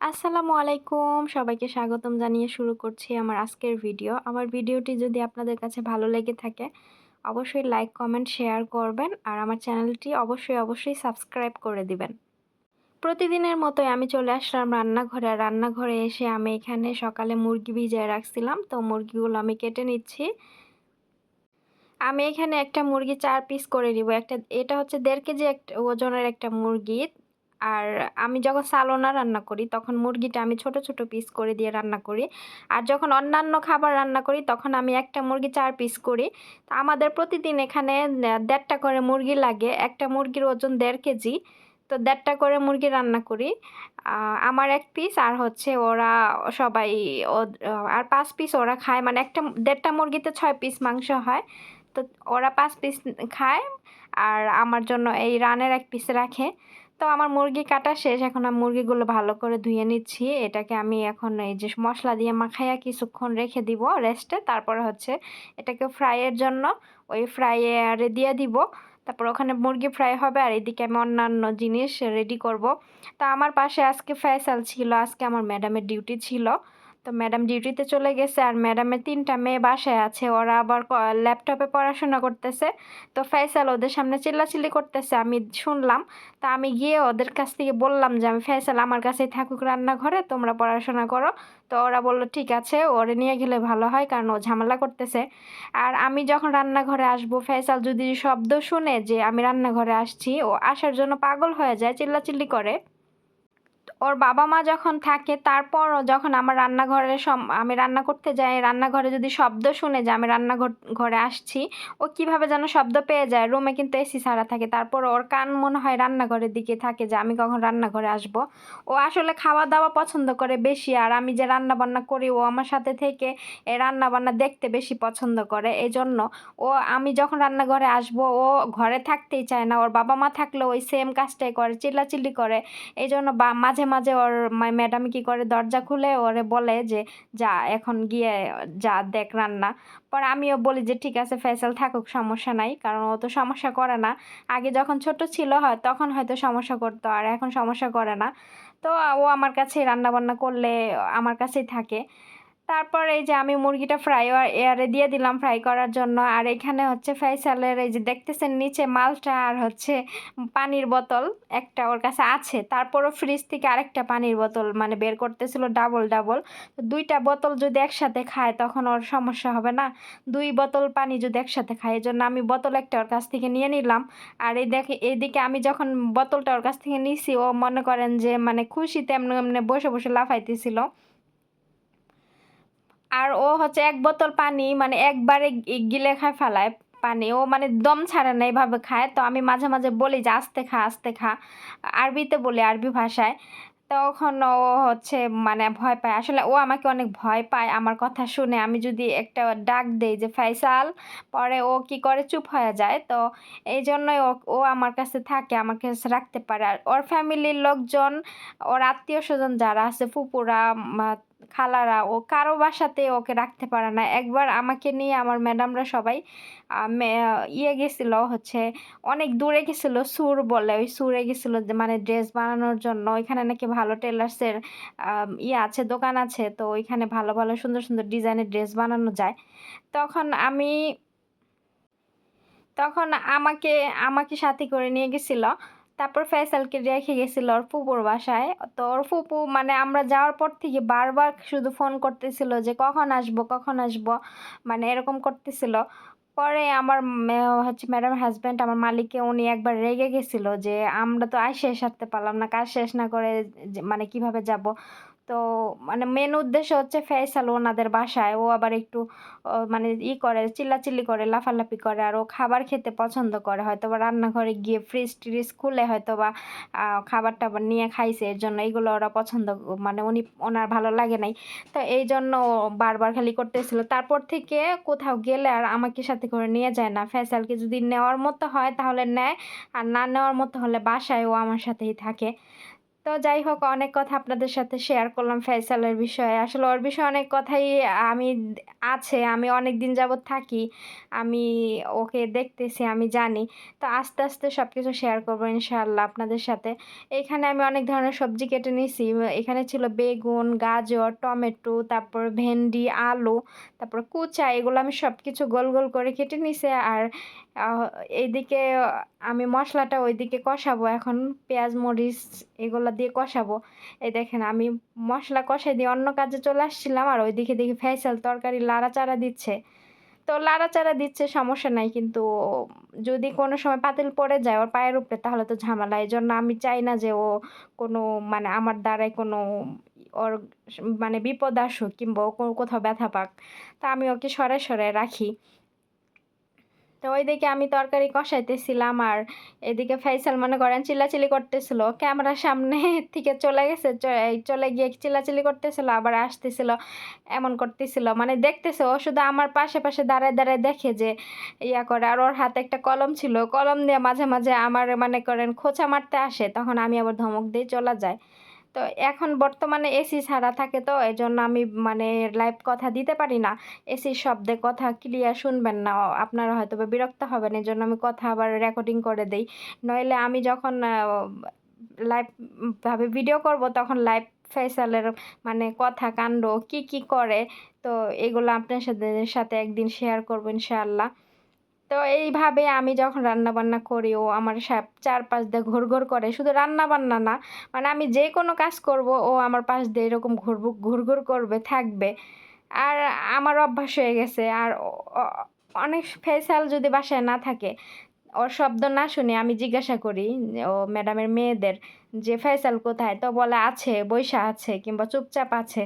আসসালামু আলাইকুম। সবাইকে স্বাগতম জানিয়ে শুরু করছি আমার আজকের ভিডিও। আমার ভিডিওটি যদি আপনাদের কাছে ভালো লেগে থাকে, অবশ্যই লাইক, কমেন্ট, শেয়ার করবেন আর আমার চ্যানেলটি অবশ্যই অবশ্যই সাবস্ক্রাইব করে দিবেন। প্রতিদিনের মতোই আমি চলে আসলাম রান্নাঘরে। রান্নাঘরে এসে আমি এখানে সকালে মুরগি ভিজিয়ে রাখছিলাম। তো মুরগিগুলো আমি কেটে নিচ্ছি। আমি এখানে একটা মুরগি চার পিস করে নিব। একটা, এটা হচ্ছে দেড় কেজি ওজনের একটা মুরগি। আর আমি যখন সালোনা রান্না করি, তখন মুরগিটা আমি ছোট ছোট পিস করে দিয়ে রান্না করি। আর যখন অন্যান্য খাবার রান্না করি, তখন আমি একটা মুরগি চার পিস করি। তো আমাদের প্রতিদিন এখানে দেড়টা করে মুরগি লাগে। একটা মুরগির ওজন দেড় কেজি। তো দেড়টা করে মুরগি রান্না করি। আমার এক পিস আর হচ্ছে ওরা সবাই আর পাঁচ পিস ওরা খায়। মানে একটা, দেড়টা মুরগিতে ছয় পিস মাংস হয়। তো ওরা পাঁচ পিস খায়। আর আমার জন্য এই রানের এক পিস রাখে। তো আমার মুরগি কাটা শেষ, এখন আমি মুরগিগুলো ভালো করে ধুয়ে নিচ্ছি। এটাকে আমি এখন এই যে মশলা দিয়ে মাখাইয়া কিছুক্ষণ রেখে দিব রেস্টে তারপরে হচ্ছে এটাকে ফ্রাইয়ের জন্য ওই ফ্রাইয়ারে দিয়ে দিব। তারপর ওখানে মুরগি ফ্রাই হবে আর এদিকে আমি অন্যান্য জিনিস রেডি করব। তা আমার পাশে আজকে ফ্যাসাল ছিল, আজকে আমার ম্যাডামের ডিউটি ছিল। তো ম্যাডাম ডিউটিতে চলে গেছে আর ম্যাডামের তিনটা মেয়ে বাসায় আছে। ওরা আবার ল্যাপটপে পড়াশোনা করতেছে। তো ফ্যাসাল ওদের সামনে চিল্লাচিল্লি করতেছে, আমি শুনলাম। তা আমি গিয়ে ওদের কাছ থেকে বললাম যে, আমি ফ্যাসাল, আমার কাছেই থাকুক রান্নাঘরে, তোমরা পড়াশোনা করো। তো ওরা বলল, ঠিক আছে। ওরে নিয়ে গেলে ভালো হয়, কারণ ও ঝামেলা করতেছে। আর আমি যখন রান্নাঘরে আসব, ফ্যাসাল যদি শব্দ শুনে যে, আমি রান্নাঘরে আসছি। ও আসার জন্য পাগল হয়ে যায়, চিল্লাচিল্লি করে। ওর বাবা মা যখন থাকে, তারপরও যখন আমার রান্নাঘরে আমি রান্না করতে যাই, রান্নাঘরে যদি শব্দ শুনে যে আমি রান্নাঘর, ঘরে আসছি, ও কীভাবে যেন শব্দ পেয়ে যায়, রুমে কিন্তু এসি ছাড়া থাকে। তারপর ওর কান মনে হয় রান্নাঘরের দিকে থাকে যে আমি কখন রান্নাঘরে আসব। ও আসলে খাওয়া দাওয়া পছন্দ করে বেশি, আর আমি যে রান্না বান্না করি, ও আমার সাথে থেকে এই রান্না বান্না দেখতে বেশি পছন্দ করে। এই জন্য ও, আমি যখন রান্নাঘরে আসব, ও ঘরে থাকতেই চায় না। ওর বাবা মা থাকলে ওই সেম কাজটাই করে, চিল্লাচিল্লি করে। এই জন্য বা, মাঝে মাঝে ওর ম্যাডাম কি করে দরজা খুলে? ওরে বলে যে, যা, এখন গিয়ে যা, দেখ রান্না। পর আমিও বলি যে, ঠিক আছে, ফেসাল থাকুক, সমস্যা নাই। কারণ ও তো সমস্যা করে না। আগে যখন ছোট ছিল হয়, তখন হয়তো সমস্যা করতো, আর এখন সমস্যা করে না। তো ও আমার কাছে রান্না বান্না করলে আমার কাছেই থাকে। তারপর এই যে আমি মুরগিটা ফ্রাই এয়ারে দিয়ে দিলাম ফ্রাই করার জন্য। আর এখানে হচ্ছে ফ্রাইসালের এই যে দেখতেছেন নিচে মালটা আর হচ্ছে পানির বোতল একটা ওর কাছে আছে। তারপরও ফ্রিজ থেকে আরেকটা পানির বোতল মানে বের করতেছিল ডাবল ডাবল দুইটা বোতল যদি একসাথে খায় তখন ওর সমস্যা হবে না। দুই বোতল পানি যদি একসাথে খায়, এই জন্য আমি বোতল একটা ওর কাছ থেকে নিয়ে নিলাম। আর এই দেখে, এইদিকে আমি যখন বোতলটা ওর কাছ থেকে নিছি, ও মনে করেন যে মানে খুশিতে এমনি এমনি বসে বসে লাফাইতেছিল। আর ও হচ্ছে এক বোতল পানি মানে একবারে গিলে খায় ফেলায় পানি। ও মানে দম ছাড়ে না এইভাবে খায়। তো আমি মাঝে মাঝে বলি যে, আস্তে খা আস্তে খা। আরবিতে বলি, আরবি ভাষায়। তখন ও হচ্ছে মানে ভয় পায়। আসলে ও আমাকে অনেক ভয় পায় আমার কথা শুনে। আমি যদি একটা ডাক দেই যে ফাইসাল পরে ও কি করে চুপ হয়ে যায়। তো এই জন্যই ও ও আমার কাছে থাকে আমার কাছে রাখতে পারে। আর ওর ফ্যামিলির লোকজন, ওর আত্মীয় স্বজন যারা আছে, ফুপুরা খালারা ও কারও বাসাতে ওকে রাখতে পারে না। একবার আমাকে নিয়ে আমার ম্যাডামরা সবাই ইয়ে গেছিল হচ্ছে, অনেক দূরে গেছিল, সুর বলে, ওই সুরে গেছিল মানে ড্রেস বানানোর জন্য। ওইখানে নাকি ভালো টেলার্সের ইয়ে আছে, দোকান আছে, তো ওইখানে ভালো ভালো, সুন্দর সুন্দর ডিজাইনের ড্রেস বানানো যায়। তখন আমি, তখন আমাকে আমাকে সাথে করে নিয়ে গেছিল। তারপর ফয়সালকে রেখে গেছিল ওর ফুপুর বাসায়। তো ওর ফুপু মানে আমরা যাওয়ার পর থেকে বারবার শুধু ফোন করতেছিল যে, কখন আসব কখন আসব? মানে এরকম করতেছিল। পরে আমার হচ্ছে ম্যাডাম হাজব্যান্ড আমার মালিককে উনি একবার রেগে গেছিল যে, আমরা তো আয় শেষ হারতে পারলাম না, কাজ শেষ না করে মানে কীভাবে যাব? তো মানে মেন উদ্দেশ্য হচ্ছে ফেসাল ওনাদের বাসায়। ও আবার একটু মানে ই করে, চিল্লাচিল্লি করে, লাফালাফি করে আর ও খাবার খেতে পছন্দ করে। হয়তো বা রান্নাঘরে গিয়ে ফ্রিজ ট্রিজ খুলে হয়তো বা খাবার টাবার নিয়ে খাইছে, এর জন্য এইগুলো ওরা পছন্দ মানে উনি, ওনার ভালো লাগে নাই। তো এই জন্য বারবার খালি করতেছিল। তারপর থেকে কোথাও গেলে আর আমাকে সাথে করে নিয়ে যায় না। ফেসালকে যদি নেওয়ার মতো হয় তাহলে নেয়, আর না নেওয়ার মতো হলে বাসায় ও আমার সাথেই থাকে। তো যাই হোক, অনেক কথা আপনাদের সাথে শেয়ার করলাম ফয়সালের বিষয়ে। আসলে ওর বিষয়ে অনেক কথাই আমি আছে, আমি অনেক দিন যাবৎ থাকি, আমি ওকে দেখতেছি, আমি জানি। তো আস্তে আস্তে সব কিছু শেয়ার করব ইনশাআল্লাহ আপনাদের সাথে। এখানে আমি অনেক ধরনের সবজি কেটে নিয়েছি এখানে ছিল বেগুন, গাজর, টমেটো, তারপর ভেন্ডি, আলু, তারপর কুচা, এগুলো আমি সব কিছু গোল গোল করে কেটে নিছি। আর এইদিকে আমি মশলাটা ওইদিকে কষাবো, এখন পেঁয়াজ, মরিচ এগুলো দিয়ে কষাবো। এই দেখেন, আমি মশলা কষাই দিয়ে অন্য কাজে চলে আসছিলাম আর ওইদিকে দেখি ফেসাল তরকারি লাড়াচাড়া দিচ্ছে। তো লাড়াচাড়া দিচ্ছে, সমস্যা নাই, কিন্তু যদি কোনো সময় পাতিল পড়ে যায় ওর পায়ের উপরে, তাহলে তো ঝামেলা। এই জন্য আমি চাই না যে ও কোনো মানে আমার দ্বারাই কোনো ওর মানে বিপদ আসুক কিংবা ও কোথাও ব্যথা পাক। তা আমি ওকে সরাই সরাই রাখি। তো ওইদিকে আমি তরকারি কষাইতেছিলাম আর এদিকে ফাইসাল মনে করেন চিল্লাচিলি করতেছিল। ক্যামেরার সামনে থেকে চলে গেছে চলে গিয়ে চিল্লাচিলি করতেছিল, আবার আসতেছিল, এমন করতেছিল। মানে দেখতেছে ও শুধু আমার পাশে পাশে দাঁড়ায় দাঁড়ায় দেখে যে ইয়া করে। আর ওর হাতে একটা কলম ছিল, কলম দিয়ে মাঝে মাঝে আমার মানে করেন খোঁচা মারতে আসে, তখন আমি আবার ধমক দিয়ে চলে যায় তো এখন বর্তমানে এসি ছাড়া থাকে তো এই জন্য আমি মানে লাইভ কথা দিতে পারি না। এসির শব্দে কথা ক্লিয়ার শুনবেন না, আপনারা হয়তো বা বিরক্ত হবেন এই জন্য আমি কথা আবার রেকর্ডিং করে দিই। নইলে আমি যখন লাইভভাবে ভিডিও করব, তখন লাইভ ফেসালের মানে কথা, কাণ্ড, কি কি করে, তো এগুলো আপনার সাথে সাথে একদিন শেয়ার করব ইনশাআল্লাহ। তো এইভাবে আমি যখন রান্না বান্না করি, ও আমার চার চারপাশ দিয়ে ঘুর ঘুর করে, শুধু রান্না বান্না না মানে আমি যে কোনো কাজ করব, ও আমার পাশ দিয়ে এরকম ঘুর ঘুর ঘুর করবে, থাকবে। আর আমার অভ্যাস হয়ে গেছে, আর অনেক ফেসাল যদি বাসায় না থাকে, ওর শব্দ না শুনে আমি জিজ্ঞাসা করি ও ম্যাডামের মেয়েদের যে ফেসাল কোথায়, তো বলে আছে, বৈশা আছে, কিংবা চুপচাপ আছে।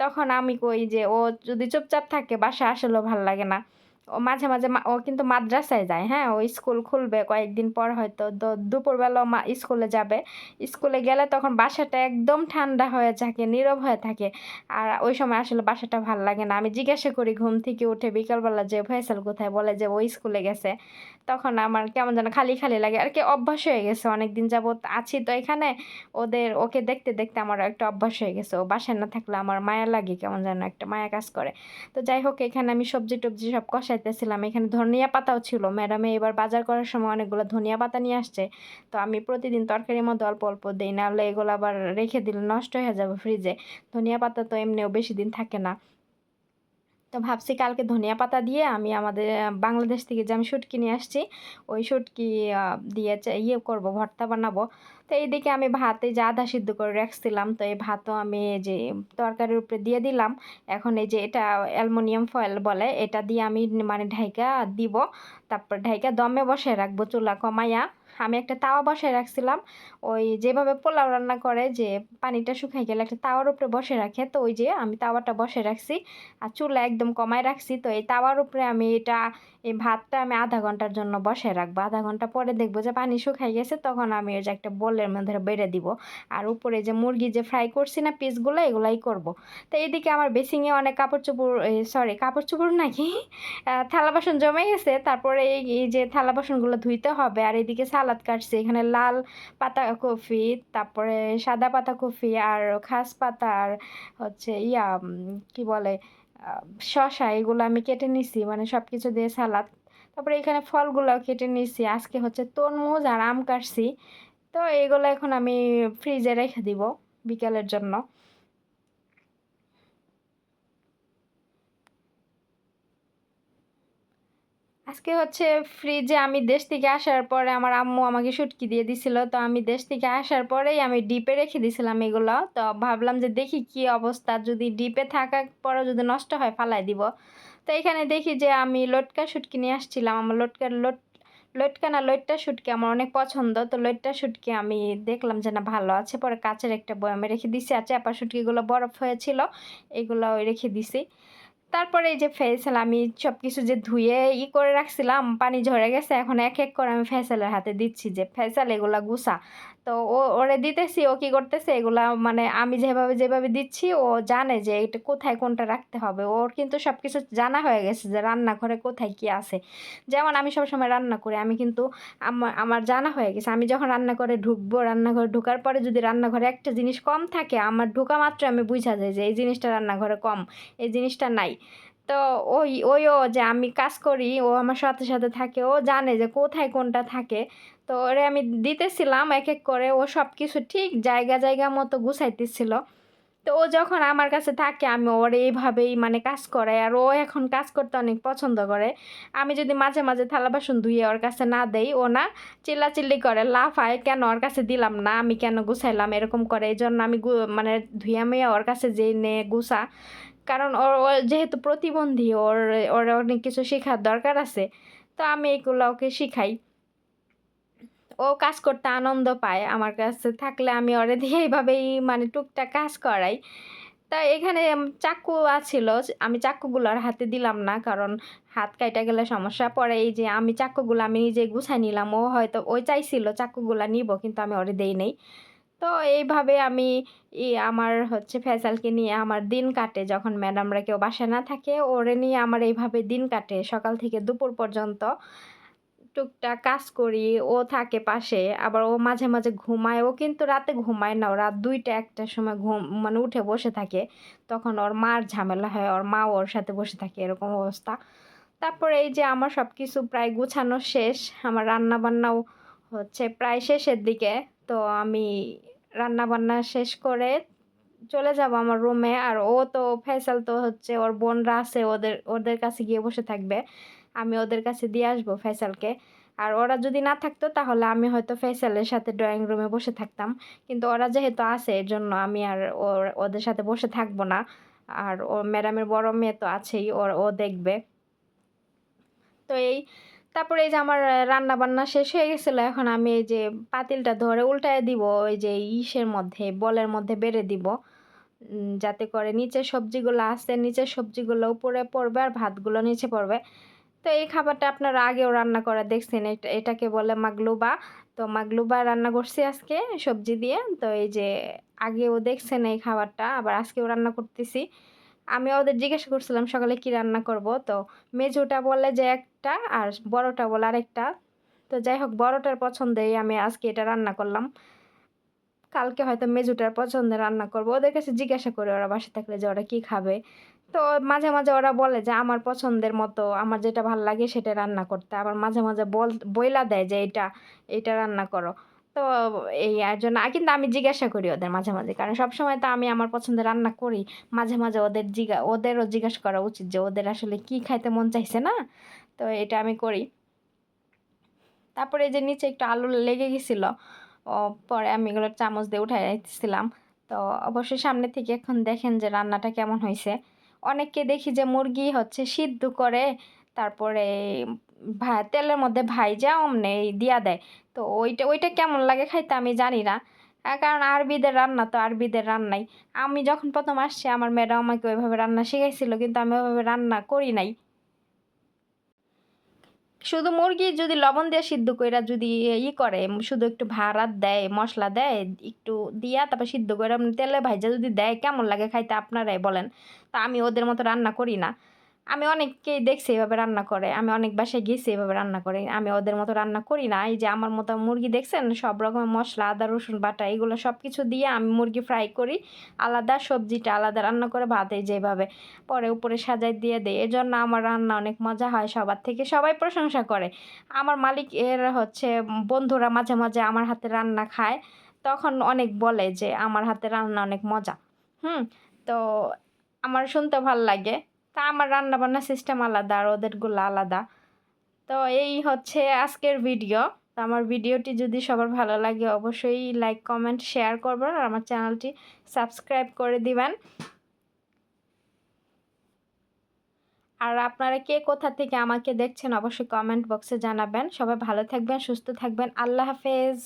তখন আমি কই যে, ও যদি চুপচাপ থাকে বাসা আসলেও ভালো লাগে না। ও মাঝে মাঝে ও কিন্তু মাদ্রাসায় যায় হ্যাঁ? ও স্কুল খুলবে কয়েকদিন পর হয়তো। দুপুরবেলা মা স্কুলে যাবে। স্কুলে গেলে তখন বাসাটা একদম ঠান্ডা হয়ে থাকে, নীরব হয়ে থাকে। আর ওই সময় আসলে বাসাটা ভালো লাগে না। আমি জিজ্ঞাসা করি, ঘুম থেকে উঠে বিকালবেলা যে ফয়সাল কোথায়? বলে যে, ওই স্কুলে গেছে। তখন আমার কেমন যেন খালি খালি লাগে। আর কি অভ্যাস হয়ে গেছে অনেক দিন যাবৎ আছি তো এখানে। ওদের, ওকে দেখতে দেখতে আমার একটা অভ্যাস হয়ে গেছে। ও বাসায় না থাকলে আমার মায়া লাগে, কেমন যেন একটা মায়া কাজ করে। তো যাই হোক, এখানে আমি সবজি টবজি সব কষাইতেছিলাম এখানে ধনিয়া পাতাও ছিল। ম্যাডামে এবার বাজার করার সময় অনেকগুলো ধনিয়া পাতা নিয়ে আসছে। তো আমি প্রতিদিন তরকারির মধ্যে অল্প অল্প দিই। নাহলে এগুলো আবার রেখে দিলে নষ্ট হয়ে যাবে ফ্রিজে ধনিয়া পাতা তো এমনিও বেশি দিন থাকে না। তো ভাবছি কালকে ধনিয়া পাতা দিয়ে আমি আমাদের বাংলাদেশ থেকে যে আমি শুটকি নিয়ে আসছি, ওই শুটকি দিয়ে ইয়ে করব, ভর্তা বানাবো। তো এইদিকে আমি ভাতে যা আধা সিদ্ধ করে রাখছিলাম, তো এই ভাতও আমি যে তরকারির উপরে দিয়ে দিলাম। এখন এই যে এটা অ্যালমোনিয়াম ফয়েল বলে, এটা দিয়ে আমি মানে ঢাইকা দিব, তারপর ঢাইকা দমে বসে রাখব চুলা কমাইয়া। আমি একটা তাওয়া বসায় রাখছিলাম। ওই যেভাবে পোলাও রান্না করে যে পানিটা শুকাই গেলে একটা তাওয়ার উপরে বসে রাখে, তো ওই যে আমি তাওয়াটা বসে রাখছি আর চুলা একদম কমায় রাখছি। তো এই তাওয়ার উপরে আমি এটা, এই ভাতটা আমি আধা ঘণ্টার জন্য বসে রাখব। আধা ঘণ্টা পরে দেখব যে পানি শুকাই গেছে, তখন আমি ওই যে একটা বোলের মধ্যে বেড়ে দিব। আর উপরে যে মুরগি যে ফ্রাই করছি না পিসগুলো, এগুলাই করব। তো এইদিকে আমার বেসিংয়ে অনেক কাপড় চোপড় সরি কাপড় চোপড় নাকি থালা বাসন জমে গেছে। তারপরে এই যে থালা বাসনগুলো ধুইতে হবে। আর এইদিকে সালাদ কাটছি। এখানে লাল পাতা কফি, তারপরে সাদা পাতা কফি আর খাস পাতা আর হচ্ছে ইয়া কি বলে শশা এগুলো আমি কেটে নিছি মানে সব কিছু দিয়ে সালাদ। তারপরে এখানে ফলগুলো কেটে নিছি। আজকে হচ্ছে তরমুজ আর আম কাটছি। তো এগুলো এখন আমি ফ্রিজে রেখে দিব বিকালের জন্য। আজকে হচ্ছে ফ্রিজে আমি দেশ থেকে আসার পরে আমার আম্মু আমাকে শুটকি দিয়ে দিছিল। তো আমি দেশ থেকে আসার পরেই আমি ডিপে রেখে দিছিলাম এগুলো। তো ভাবলাম যে দেখি কি অবস্থা। যদি ডিপে থাকার পরে যদি নষ্ট হয়, ফালাই দিব। তো এখানে দেখি যে আমি লটকা শুটকি নিয়ে আসছিলাম। আমার লটকার লট, লটকা না লইট্টা শুটকি আমার অনেক পছন্দ। তো লইট্টা শুটকি আমি দেখলাম যে না, ভালো আছে। পরে কাচের একটা বয়ামে রেখে দিছি। আর চাপা শুটকিগুলো বরফ হয়েছিল এগুলো রেখে দিছি। তারপরে এই যে ফেসেল আমি সব কিছু যে ধুয়ে ই করে রাখছিলাম, পানি ঝরে গেছে, এখন এক এক করে আমি ফেসেলের হাতে দিচ্ছি যে ফেসেল এগুলা গুছা। তো ও, ওরে দিতেছি, ও কি করতেছে, এগুলা মানে আমি যেভাবে যেভাবে দিচ্ছি, ও জানে যে এটা কোথায় কোনটা রাখতে হবে। ওর কিন্তু সব কিছু জানা হয়ে গেছে যে রান্নাঘরে কোথায় কি আছে। যেমন আমি সবসময় রান্না করি, আমি কিন্তু আমার আমার জানা হয়ে গেছে, আমি যখন রান্না করে ঢুকবো, রান্নাঘরে ঢুকার পরে যদি রান্নাঘরে একটা জিনিস কম থাকে, আমার ঢুকা মাত্র আমি বুঝা যায় যে এই জিনিসটা রান্নাঘরে কম, এই জিনিসটা নাই। তো ওই ওইও যে আমি কাজ করি, ও আমার সাথে সাথে থাকে, ও জানে যে কোথায় কোনটা থাকে। তো ওরে আমি দিতেছিলাম এক এক করে, ও সব কিছু ঠিক জায়গা জায়গা মতো গুছাইতেছিল। তো ও যখন আমার কাছে থাকে, আমি ওর এইভাবেই মানে কাজ করে আর ও এখন কাজ করতে অনেক পছন্দ করে। আমি যদি মাঝে মাঝে থালা বাসন ধুয়ে ওর কাছে না দেই, ও না চিল্লাচিল্লি করে, লাফায়, কেন ওর কাছে দিলাম না? আমি কেন গুছাইলাম? এরকম করে। এই জন্য আমি মানে ধুয়ে মেয়ে ওর কাছে যে নে, গুছা। কারণ ওর যেহেতু প্রতিবন্ধী, ওর ওর অনেক কিছু শেখার দরকার আছে, তো আমি এগুলো ওকে শিখাই। ও কাজ করতে আনন্দ পায় আমার কাছে, থাকলে আমি ওরে দিয়ে এইভাবেই মানে টুকটাক কাজ করাই। তা এখানে চাকু আছিল, আমি চাকুগুলো আর হাতে দিলাম না, কারণ হাত কাইটা গেলে সমস্যা পড়ে। এই যে আমি চাকুগুলো, আমি নিজে গুছাই নিলাম, ও হয়তো, ওই চাইছিল চাকুগুলো নিব, কিন্তু আমি ওরে দেই নেই। তো এইভাবে আমি আমার হচ্ছে ফেসালকে নিয়ে আমার দিন কাটে। যখন ম্যাডামরা কেউ বাসায় না থাকে, ওরে নিয়ে আমার এইভাবে দিন কাটে। সকাল থেকে দুপুর পর্যন্ত টুকটাক কাজ করি, ও থাকে পাশে। আবার ও মাঝে মাঝে ঘুমায়। ও কিন্তু রাতে ঘুমায় না। ও রাত দুইটা একটার সময় ঘুম মানে উঠে বসে থাকে। তখন ওর মার ঝামেলা হয়। ওর মা ওর সাথে বসে থাকে এরকম অবস্থা। তারপরে এই যে আমার সব কিছু প্রায় গুছানো শেষ। আমার রান্না বান্নাও হচ্ছে প্রায় শেষের দিকে। তো আমি রান্না বান্না শেষ করে চলে যাব আমার রুমে আর ও তো, ফেসাল তো হচ্ছে, ওর বোনরা আছে, ওদের ওদের কাছে গিয়ে বসে থাকবে। আমি ওদের কাছে দিয়ে আসব ফেসালকে। আর ওরা যদি না থাকতো, তাহলে আমি হয়তো ফেসালের সাথে ড্রয়িং রুমে বসে থাকতাম। কিন্তু ওরা যেহেতু আছে, এর জন্য আমি আর ওদের সাথে বসে থাকব না। আর ও ম্যাডামের বড় মেয়ে তো আছেই, ওর, ও দেখবে। তো এই তারপরে এই যে আমার রান্না বান্না শেষ হয়ে গেছিল, এখন আমি এই যে পাতিলটা ধরে উল্টায় দিব, ওই যে ইসের মধ্যে, বলের মধ্যে বেড়ে দিব যাতে করে নিচের সবজিগুলো আসতে নিচের সবজিগুলো উপরে পড়বে আর ভাতগুলো নিচে পড়বে। তো এই খাবারটা আপনারা আগেও রান্না করা দেখছেন, এটা, এটাকে বলে মাগলুবা। তো মাগলুবা রান্না করছি আজকে সবজি দিয়ে, তো এই যে আগেও দেখছেন এই খাবারটা, আবার আজকেও রান্না করতেছি। আমি ওদের জিজ্ঞাসা করছিলাম, সকালে কি রান্না করব? তো মেজুটা বলে যে একটা আর বড়টা বলে আরেকটা। তো যাই হোক, বড়টার পছন্দেই আমি আজকে এটা রান্না করলাম। কালকে হয়তো মেজুটার পছন্দের রান্না করব। ওদের কাছে জিজ্ঞাসা করে ওরা বাসা থাকলে যে ওরা কি খাবে। তো মাঝে মাঝে ওরা বলে যে, আমার পছন্দের মতো, আমার যেটা ভালো লাগে সেটা রান্না করতে। আবার মাঝে মাঝে বল, বইলা দেয় যে, এটা এটা রান্না করো। তো এই আর জন্য কিন্তু আমি জিজ্ঞাসা করি ওদের মাঝে মাঝে কারণ সবসময় তো আমি আমার পছন্দের রান্না করি। মাঝে মাঝে ওদের জিজ্ঞা ওদেরও জিজ্ঞাসা করা উচিত যে ওদের আসলে কি খাইতে মন চাইছে, না? তো এটা আমি করি। তারপরে যে নিচে একটু আলু লেগে গেছিল পরে আমি এগুলো চামচ দিয়ে উঠাই রাখতেছিলাম। তো অবশ্যই সামনে থেকে এখন দেখেন যে রান্নাটা কেমন হয়েছে অনেককে দেখি যে মুরগি হচ্ছে সিদ্ধ করে, তারপরে তেলের মধ্যে ভাইজা অমনে দিয়া দেয়। তো ওইটা ওইটা কেমন লাগে খাইতে আমি জানি না। কারণ আরবিদের রান্না তো আরবিদের রান্নাই। আমি যখন প্রথম আসছি, আমার ম্যাডাম আমাকে ওইভাবে রান্না শিখাইছিল, কিন্তু আমি ওইভাবে রান্না করি নাই। শুধু মুরগি যদি লবণ দিয়ে সিদ্ধ কইরা যদি ই করে, শুধু একটু ভাড়াত দেয়, মশলা দেয়, একটু দিয়া তারপর সিদ্ধ করে তেলে ভাইজা যদি দেয়, কেমন লাগে খাইতে আপনারাই বলেন। তা আমি ওদের মতো রান্না করি না। আমি অনেককেই দেখছি এভাবে রান্না করে, আমি অনেক বাসায় গেছি এভাবে রান্না করে, আমি ওদের মতো রান্না করি না। এই যে আমার মতো মুরগি দেখছেন, সব রকমের মশলা, আদা, রসুন, বাটা, এগুলো সব কিছু দিয়ে আমি মুরগি ফ্রাই করি। আলাদা সবজিটা আলাদা রান্না করে ভাতে যেভাবে পরে উপরে সাজাই দিয়ে দেয় এজন্য আমার রান্না অনেক মজা হয় সবার থেকে, সবাই প্রশংসা করে। আমার মালিক এর হচ্ছে বন্ধুরা মাঝে মাঝে আমার হাতে রান্না খায়, তখন অনেক বলে যে আমার হাতে রান্না অনেক মজা। হুম, তো আমার শুনতে ভালো লাগে। তা আমার রান্না বান্না সিস্টেম আলাদা আর ওদেরগুলো আলাদা। তো এই হচ্ছে আজকের ভিডিও তো আমার ভিডিওটি যদি সবার ভালো লাগে, অবশ্যই লাইক কমেন্ট শেয়ার করবেন আর আমার চ্যানেলটি সাবস্ক্রাইব করে দিবেন। আর আপনারা কে কোথা থেকে আমাকে দেখছেন, অবশ্যই কমেন্ট বক্সে জানাবেন। সবাই ভালো থাকবেন, সুস্থ থাকবেন। আল্লাহ হাফেজ।